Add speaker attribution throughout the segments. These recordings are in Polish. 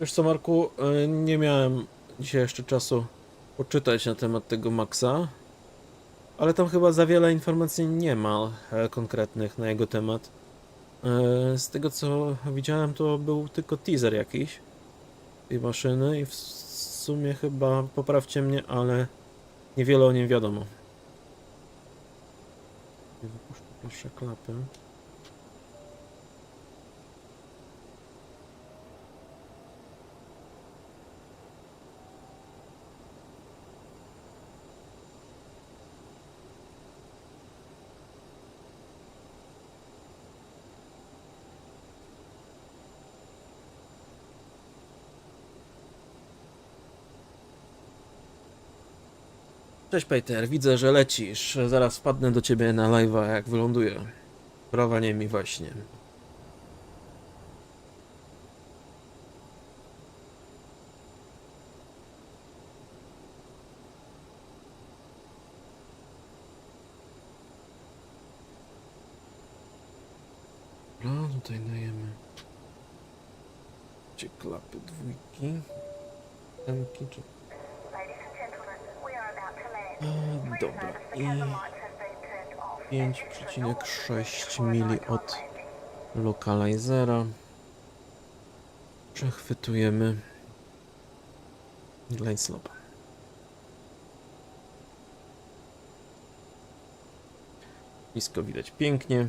Speaker 1: Wiesz co, Marku, e, nie miałem dzisiaj jeszcze czasu poczytać na temat tego Maxa, ale tam chyba za wiele informacji nie ma e, konkretnych na jego temat. E, Z tego co widziałem, to był tylko teaser jakiś tej maszyny i w sumie chyba, poprawcie mnie, ale niewiele o nim wiadomo. Wypuszczę pierwsze klapy. Cześć Peter, widzę, że lecisz. Zaraz wpadnę do ciebie na live'a, jak wyląduję. Prowanie mi właśnie. No, tutaj dajemy. Gdzie klapy dwójki? Czy
Speaker 2: the normal
Speaker 1: 5,6
Speaker 2: before a
Speaker 1: mili od lokalizera. Przechwytujemy glide slope. Blisko widać pięknie.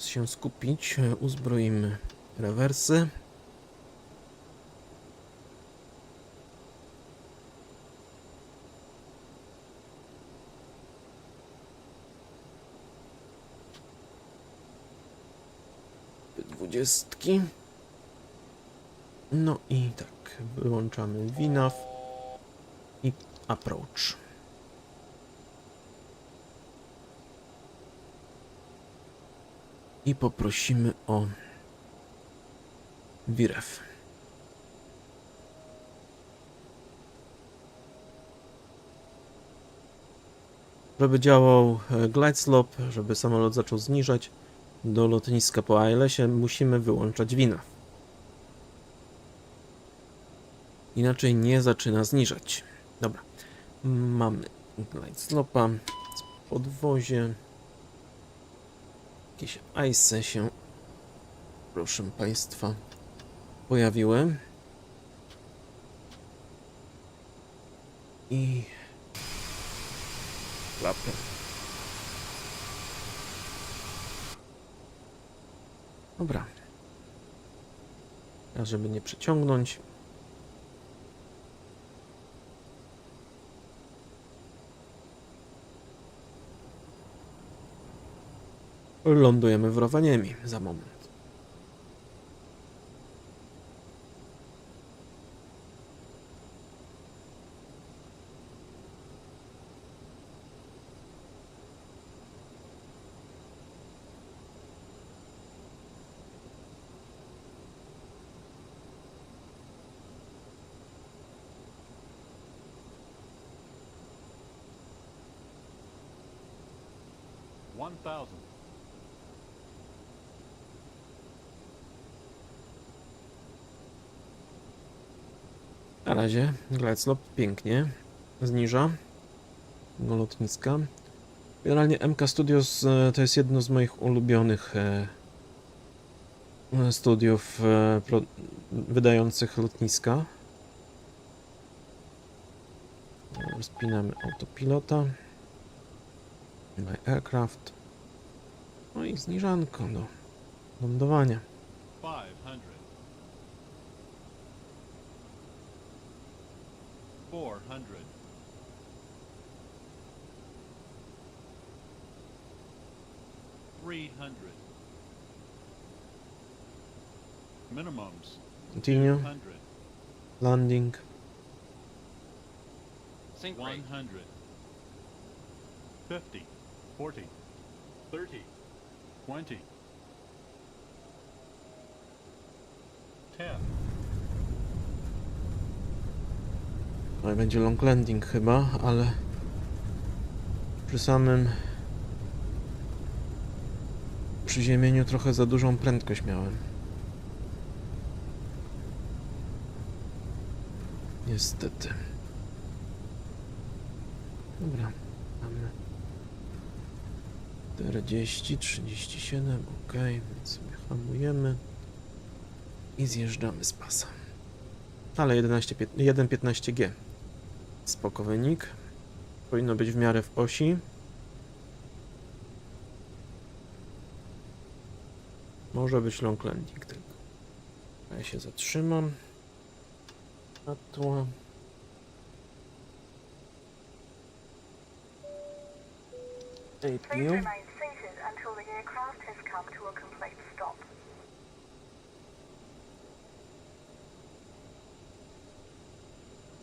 Speaker 1: Czas się skupić. Uzbroimy rewersy. Dwudziestki. No i tak, wyłączamy WINAV i approach. I poprosimy o wirew. Żeby działał e, glide slope, żeby samolot zaczął zniżać do lotniska po ALS-ie, musimy wyłączać wina. Inaczej nie zaczyna zniżać. Dobra. Mamy glide slopa, podwozie. Jakieś ice się, proszę Państwa, pojawiły. I klapy. Dobra. A żeby nie przeciągnąć. Lądujemy w Rowaniemi za moment.
Speaker 3: One thousand.
Speaker 1: Na razie Glecno pięknie zniża do lotniska. Generalnie MK Studios e, to jest jedno z moich ulubionych e, studiów e, wydających lotniska. Rozpinamy autopilota. My aircraft. No i zniżanko do lądowania.
Speaker 3: 500. Four hundred. Three hundred. Minimums.
Speaker 1: Continue.
Speaker 3: 100.
Speaker 1: Landing.
Speaker 4: Sink rate.
Speaker 3: 100. 50. 40. 30. 20. 10.
Speaker 1: I będzie long landing chyba, ale przy samym przyziemieniu trochę za dużą prędkość miałem. Niestety. Dobra, mamy 40, 37, ok, więc sobie hamujemy i zjeżdżamy z pasa. Ale 11, pięt- 1.15G. Spoko wynik. Powinno być w miarę w osi. Może być long landing tylko. Ja się zatrzymam. Atła.
Speaker 2: Please remain seated until the aircraft has come to a complete stop.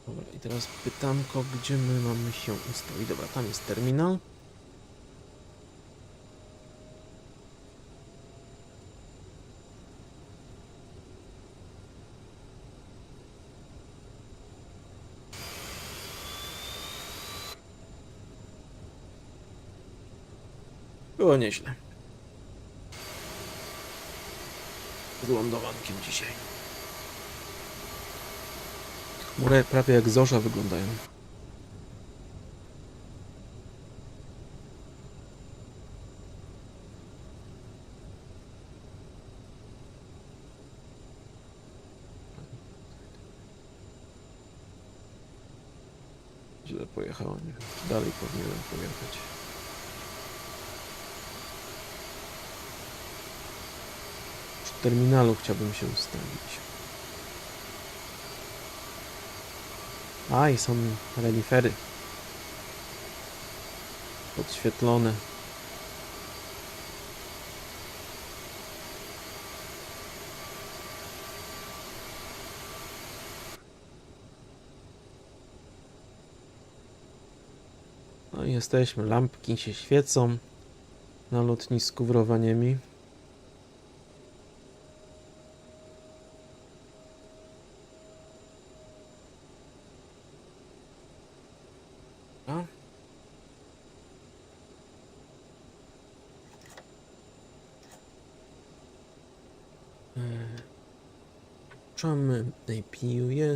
Speaker 1: Dobra, i teraz pytanko, gdzie my mamy się ustawić. Dobra, tam jest terminal. Było nieźle. Z dzisiaj. Chmury prawie jak zorza wyglądają. Źle pojechałem. Nie wiem, czy dalej powinienem pojechać. Przy terminalu chciałbym się ustawić. A, i są renifery. Podświetlone. No i jesteśmy. Lampki się świecą na lotnisku w Rowaniemi.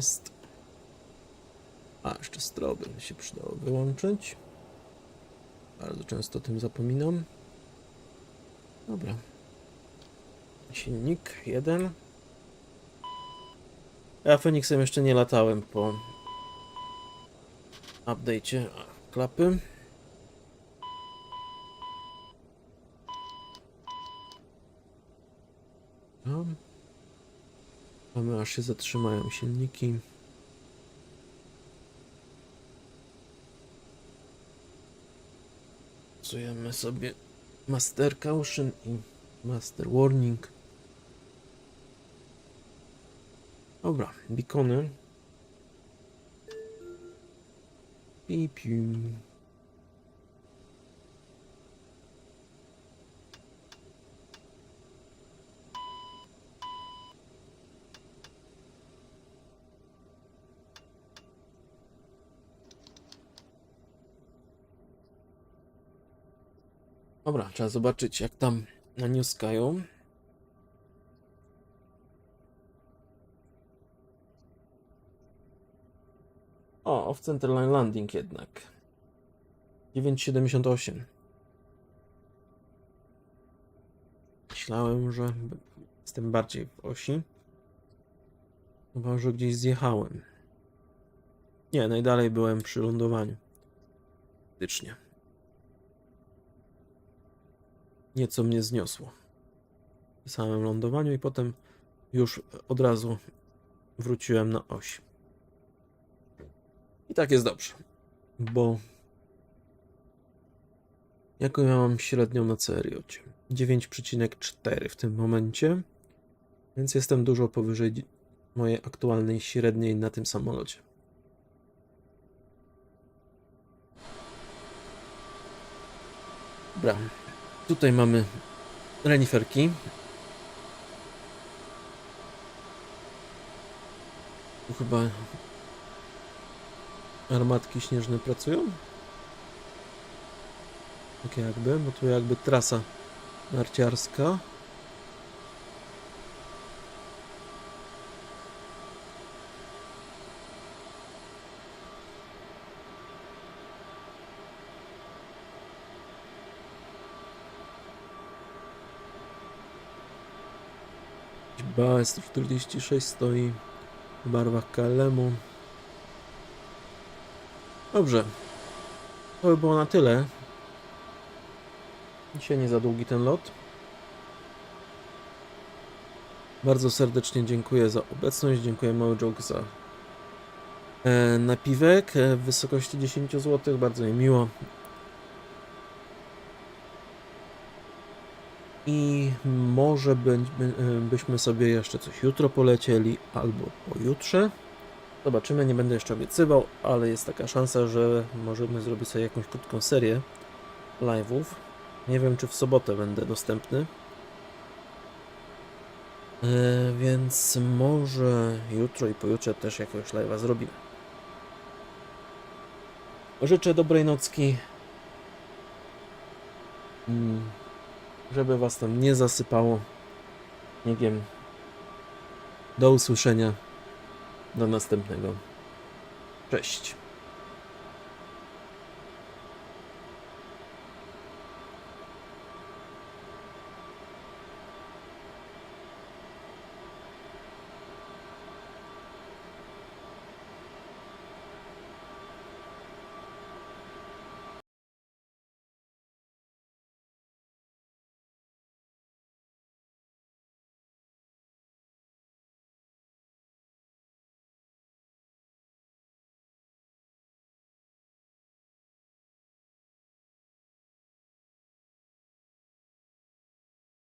Speaker 1: Jest. A, jeszcze stroby się przydało wyłączyć. Bardzo często o tym zapominam. Dobra. Silnik jeden. Ja Feniksem jeszcze nie latałem po update'cie klapy. No. Mamy aż się zatrzymają silniki. Psujemy sobie Master Caution i Master Warning. Dobra, beacony. I Dobra, trzeba zobaczyć jak tam na New Skyu. O, off Centerline Landing jednak. 9,78. Myślałem, że jestem bardziej w osi. Chyba, że gdzieś zjechałem. Nie, najdalej byłem przy lądowaniu. Faktycznie. Nieco mnie zniosło. W samym lądowaniu i potem już od razu wróciłem na oś. I tak jest dobrze, bo jaką ja mam średnią na Ceriocie? 9,4 w tym momencie. Więc jestem dużo powyżej mojej aktualnej średniej na tym samolocie. Dobra. Tutaj mamy reniferki. Tu chyba armatki śnieżne pracują. Tak jakby, bo tu jakby trasa narciarska. BS-46 stoi w barwach KLM-u. Dobrze. To by było na tyle. Dzisiaj nie za długi ten lot. Bardzo serdecznie dziękuję za obecność. Dziękuję Mały Joke za e, napiwek e, w wysokości 10 zł. Bardzo mi miło. I może byśmy sobie jeszcze coś jutro polecieli albo pojutrze. Zobaczymy, nie będę jeszcze obiecywał, ale jest taka szansa, że możemy zrobić sobie jakąś krótką serię live'ów. Nie wiem, czy w sobotę będę dostępny. E, więc może jutro i pojutrze też jakiegoś live'a zrobimy. Życzę dobrej nocki. Mm, Żeby was tam nie zasypało. Nie wiem. Do usłyszenia. Do następnego. Cześć.